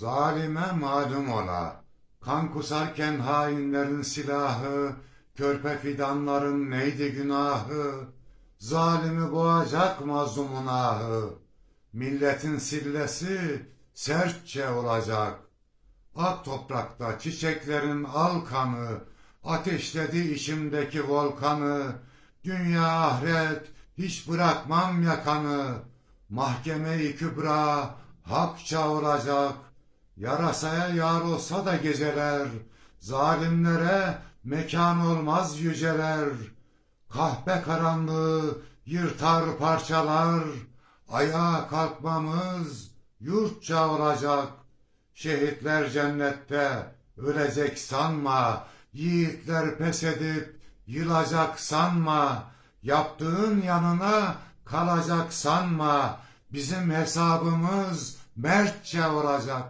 Zalime malum ola, kan kusarken hainlerin silahı, körpe fidanların neydi günahı, zalimi boğacak mazlumun ahı, milletin sillesi sertçe olacak. Ak toprakta çiçeklerin al kanı, ateşledi içimdeki volkanı, dünya ahiret hiç bırakmam yakanı, mahkeme-i kübra hakça olacak, yarasaya yar olsa da geceler, zalimlere mekan olmaz yüceler, kahpe karanlığı yırtar parçalar, ayağa kalkmamız yurtça olacak. Şehitler cennette ölecek sanma, yiğitler pes edip yılacak sanma, yaptığın yanına kalacak sanma, bizim hesabımız mertçe olacak.